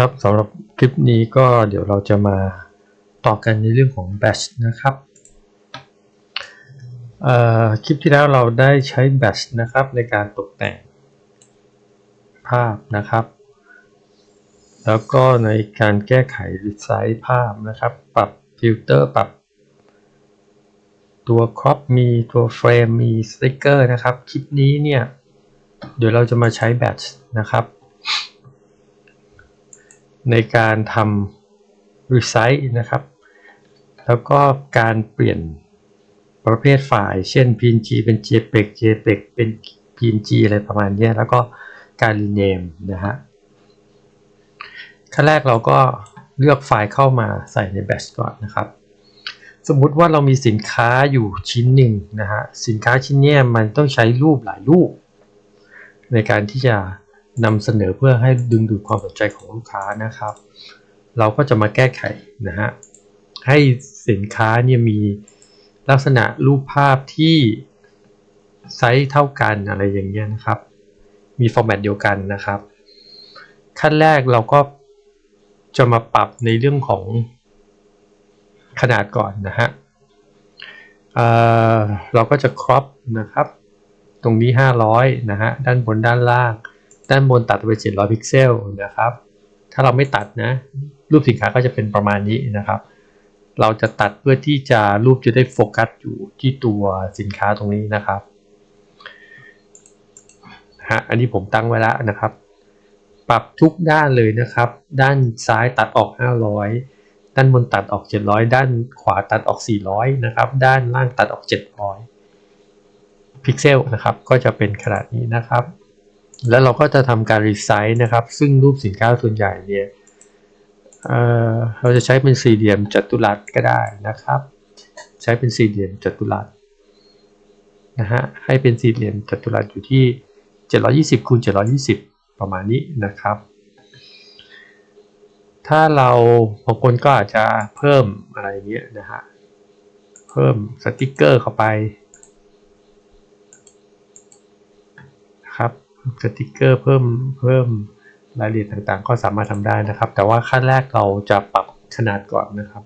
ครับสำหรับคลิปนี้ก็เดี๋ยวเราจะมาต่อกันในเรื่องของ batch นะครับคลิปที่แล้วเราได้ใช้ batch นะครับในการตกแต่งภาพนะครับ แล้วก็ในการแก้ไขไซส์ภาพนะครับ ปรับฟิลเตอร์ปรับตัวครอปมีตัวเฟรมมีสติ๊กเกอร์นะครับ คลิปนี้เนี่ย เดี๋ยวเราจะมาใช้ batch นะครับ ในการทำ resize นะครับ แล้วก็การเปลี่ยนประเภทไฟล์ เช่น png เป็น jpeg jpeg เป็น png อะไรประมาณนี้แล้วก็การ rename นะฮะขั้นแรกเราก็เลือกไฟล์เข้ามาใส่ใน batch ก่อนนะครับ สมมุติว่าเรามีสินค้าอยู่ชิ้นหนึ่งนะฮะ สินค้าชิ้นนี้มันต้องใช้รูปหลายรูป ในการที่จะ นำเสนอเพื่อให้ดึงดูดความสนใจของลูกค้านะครับ เราก็จะมาแก้ไขนะฮะให้สินค้าเนี่ยมีลักษณะรูปภาพที่ไซส์เท่ากันอะไรอย่างเงี้ยนะครับ มีฟอร์แมตเดียวกันนะครับ ขั้นแรกเราก็จะมาปรับในเรื่องของขนาดก่อนนะฮะเเราก็จะครอปนะครับ ตรงนี้ 500 นะฮะ ด้านบนด้านล่าง ด้านบนตัดไป 700 พิกเซลนะครับ ถ้าเราไม่ตัดนะ รูปสินค้าก็จะเป็นประมาณนี้นะครับ เราจะตัดเพื่อที่จะรูปจะได้โฟกัสอยู่ที่ตัวสินค้าตรงนี้นะครับฮะอันนี้ผมตั้งไว้แล้วนะครับ ปรับทุกด้านเลยนะครับ ด้านซ้ายตัดออก 500 ด้านบนตัดออก 700 ด้านขวาตัดออก 400 นะครับ ด้านล่างตัดออก 700 พิกเซลนะครับ ก็จะเป็นขนาดนี้นะครับ แล้วเราก็จะทำการรีไซส์นะครับ ซึ่งรูปสินค้าส่วนใหญ่เนี่ยเเราจะใช้เป็นสี่เหลี่ยมจัตุรัสก็ได้นะครับ ใช้เป็นสี่เหลี่ยมจัตุรัสนะฮะให้เป็นสี่เหลี่ยมจัตุรัสอยู่ที่ 720คูณ720 ประมาณนี้นะครับ ถ้าเราบางคนก็อาจจะเพิ่มอะไรเงี้ยนะฮะเพิ่มสติกเกอร์เข้าไปครับ สติกเกอร์เพิ่มเพิ่มรายละเอียดต่างๆ ก็สามารถทำได้นะครับ แต่ว่าขั้นแรกเราจะปรับขนาดก่อนนะครับ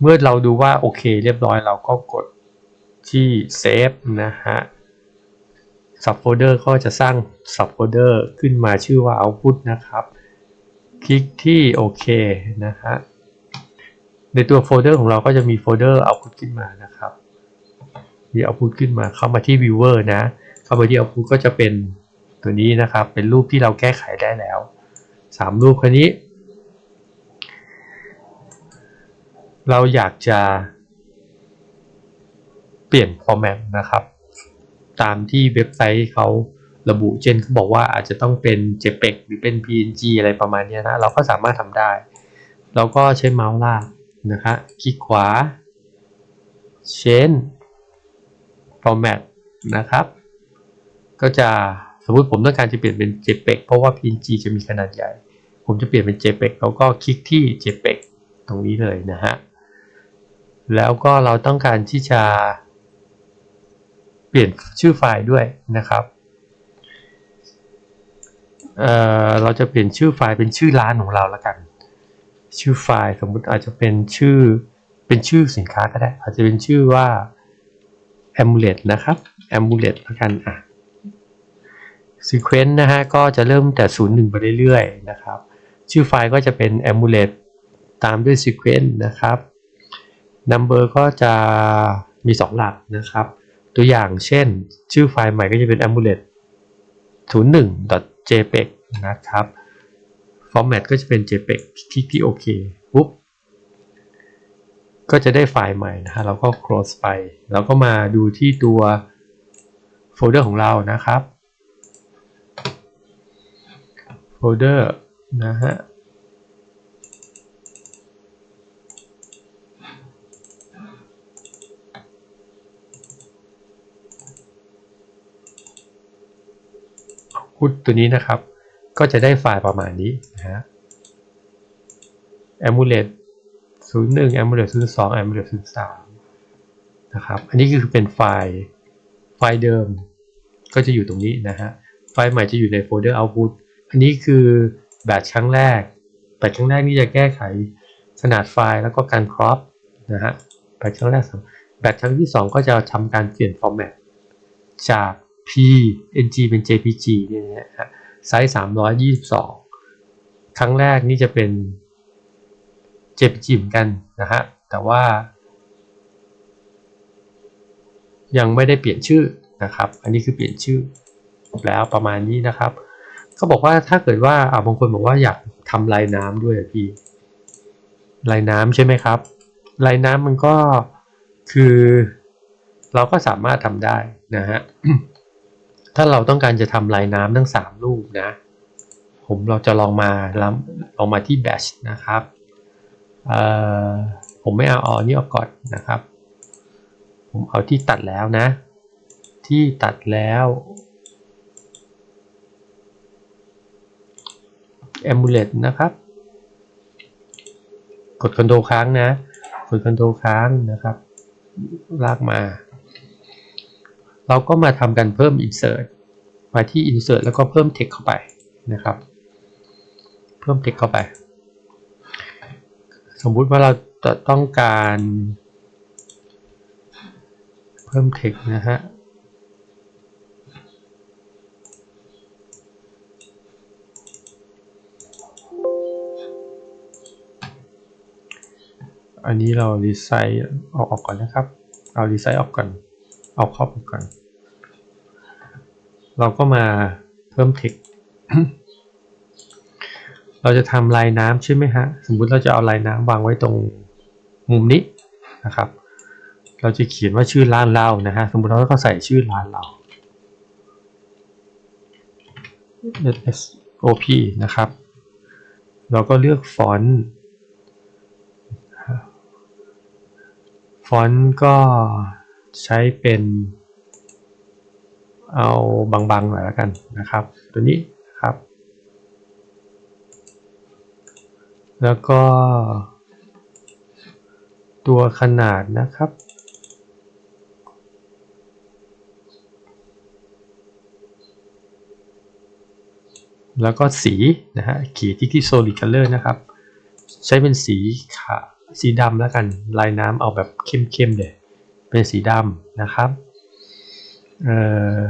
เมื่อเราดูว่าโอเคเรียบร้อยเราก็กดที่เซฟนะฮะซับโฟลเดอร์ก็จะสร้างซับโฟลเดอร์ขึ้นมาชื่อว่า output นะครับ คลิกที่โอเคนะฮะในตัวโฟลเดอร์ของเราก็จะมีโฟลเดอร์ output ขึ้นมานะครับมี output ขึ้นมาเข้ามาที่ viewer นะ เข้าไปที่ output ก็จะเป็นตัวนี้นะครับ เป็นรูปที่เราแก้ไขได้แล้ว 3 รูปคันนี้ เราอยากจะเปลี่ยนฟอร์แมตนะครับ ตามที่เว็บไซต์เขาระบุเช่นเขาบอกว่าอาจจะต้องเป็น JPEG หรือเป็น PNG อะไรประมาณนี้นะ เราก็สามารถทำได้ เราก็ใช้เมาส์ลากนะบคลิกขวา Change Format นะครับ ก็จะสมมุติผมต้องการจะเปลี่ยนเป็น JPEG เพราะว่า PNG จะมีขนาดใหญ่ ผมจะเปลี่ยนเป็น JPEG แล้วก็คลิกที่ JPEG ตรงนี้เลยนะฮะ แล้วก็เราต้องการที่จะ เปลี่ยนชื่อไฟล์ด้วยนะครับเอ่อเราจะเปลี่ยนชื่อไฟล์เป็นชื่อร้านของเราล้วกัน ชื่อไฟล์สมมุติอาจจะเป็นชื่อเป็นชื่อสินค้าก็ได้ อาจจะเป็นชื่อว่า amulet นะครับ amulet ล้วกันอะ sequence นะฮะก็จะเริ่มแต่0 1ไปเรื่อยๆนะครับ ชื่อไฟล์ก็จะเป็น amulet ตามด้วย sequence นะครับ number ก็จะมี 2 หลักนะครับ ตัวอย่างเช่น ชื่อไฟล์ใหม่ก็จะเป็น amulet 01 jpeg นะครับ format ก็จะเป็น jpeg คลิกที่โอเคปุ๊บก็จะได้ไฟล์ใหม่นะฮะเราก็ close ไป แล้วก็มาดูที่ตัวโฟลเดอร์ของเรานะครับ โฟลเดอร์นะฮะพุทตัวนี้นะครับ ก็จะได้ไฟล์ประมาณนี้นะฮะ amulet 01 amulet 02 amulet 03 นะครับ อันนี้คือเป็นไฟล์ไฟล์เดิม ก็จะอยู่ตรงนี้นะฮะ ไฟล์ใหม่จะอยู่ในโฟลเดอร์ output อันนี้คือแบตครั้งแรก แบตครั้งแรกนี่จะแก้ไขขนาดไฟล์แล้วก็การครอปนะฮะ แบตครั้งแรกสำแบตครั้งที่ 2 ก็จะทำการเปลี่ยนฟอร์แมตจาก PNG เป็น JPG เนี่ยนะฮะ ไซส์ 322 ครั้งแรกนี่จะเป็น JPG เหมือนกันนะฮะ แต่ว่า ยังไม่ได้เปลี่ยนชื่อนะครับ อันนี้คือเปลี่ยนชื่อแล้วประมาณนี้นะครับ เขาบอกว่าถ้าเกิดว่าอ่าบางคนบอกว่าอยากทำลายน้ำด้วยพี่ลายน้ำใช่ไหมครับลายน้ำมันก็คือ เราก็สามารถทำได้นะฮะถ้าเราต้องการจะทำลายน้ำทั้ง 3 รูปนะ ผมเราจะลองมาลองมาที่ batch นะครับเอ่อผมไม่เอาออนนี้ออกก่อนนะครับ ผมเอาที่ตัดแล้วนะ ที่ตัดแล้ว amulet นะครับ กด Ctrl ค้างนะ กด Ctrl ค้างนะครับ ลากมา เราก็มาทำกันเพิ่ม insert มาที่ insert แล้วก็เพิ่ม text เข้าไปนะครับ เพิ่ม text เข้าไป สมมุติว่าเราจะต้องการ เพิ่ม text นะฮะ อันนี้เรารีไซต์เอาออกก่อนนะครับ เอารีไซต์ออกก่อน เอาครอบออกก่อน เราก็มาเพิ่ม text เราจะทำลายน้ำใช่ไหมฮะ สมมุติเราจะเอาลายน้ำวางไว้ตรงมุมนี้นะครับ เราจะเขียนว่าชื่อร้านเรานะฮะ สมมุติเราก็ใส่ชื่อร้านเรา SOP นะครับ เราก็เลือกฟอนต์ ฟอนต์ก็ใช้เป็นเอาบางๆหน่อยแล้วกันนะครับ ตัวนี้นครับ แล้วก็ ตัวขนาดนะครับ แล้วก็สีนะฮะขีดที่ที่ solid color นะครับ ใช้เป็นสีขาว สีดำแล้วกัน ลายน้ำเอาแบบเข้มๆเลยเป็นสีดำนะครับเอ่อ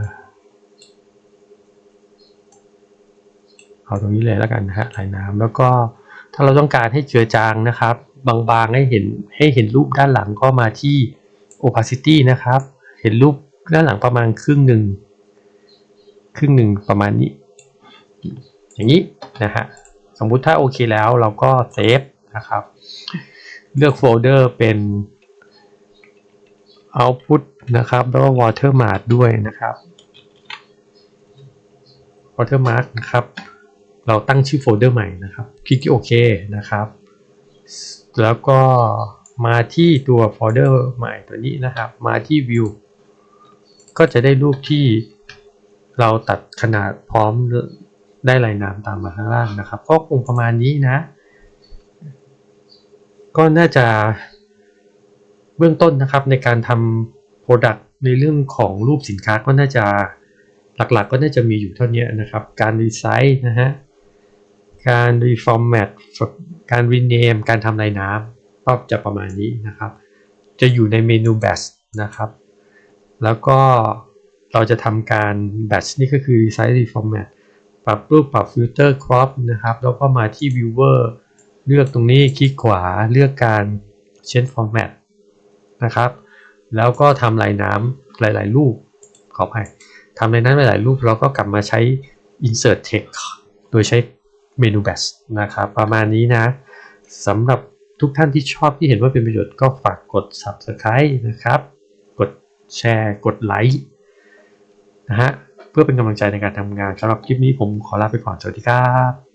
เอาตรงนี้เลยแล้วกันนะฮะลายน้ำแล้วก็ถ้าเราต้องการให้เจือจางนะครับ บางๆให้เห็นให้เห็นรูปด้านหลังก็มาที่ opacity นะครับ เห็นรูปด้านหลังประมาณครึ่งหนึ่งครึ่งหนึ่งประมาณนี้ อย่างนี้นะฮะสมมุติถ้าโอเคแล้วเราก็เซฟนะครับ เลือกโฟลเดอร์เป็น output นะครับ แล้วก็ watermark ด้วยนะครับ watermark นะครับ เราตั้งชื่อโฟลเดอร์ใหม่นะครับ คลิกที่โอเคนะครับ แล้วก็มาที่ตัวโฟลเดอร์ใหม่ตัวนี้นะครับ มาที่ view ก็จะได้รูปที่เราตัดขนาดพร้อมได้ลายน้ำตามมาข้างล่างนะครับ ก็คงประมาณนี้นะ ก็น่าจะเบื้องต้นนะครับในการทำ Product ในเรื่องของรูปสินค้าก็น่าจะหลักๆ ก็น่าจะมีอยู่เท่านี้นะครับ การรีไซต์นะฮะ การรีฟอร์แมตการรีเนมการทำลายน้ำก็จะประมาณนี้นะครับ จะอยู่ในเมนู batch นะครับ แล้วก็เราจะทำการ batch นี่ก็คือ resize reformat ปรับรูปปรับฟิลเตอร์ครอปนะครับ แล้วก็มาที่ viewer เลือกตรงนี้คลิกขวาเลือกการ change format นะครับ แล้วก็ทำลายน้ำหลาย ๆ รูปขออภัยทำลายน้ำหลาย ๆ รูปเราก็กลับมาใช้ insert text โดยใช้เมนู batch นะครับ ประมาณนี้นะสำหรับทุกท่านที่ชอบที่เห็นว่าเป็นประโยชน์ก็ฝากกด subscribe นะครับ กดแชร์กดไลค์นะฮะเพื่อเป็นกำลังใจในการทำงานสำหรับคลิปนี้ผมขอลาไปก่อน สวัสดีครับ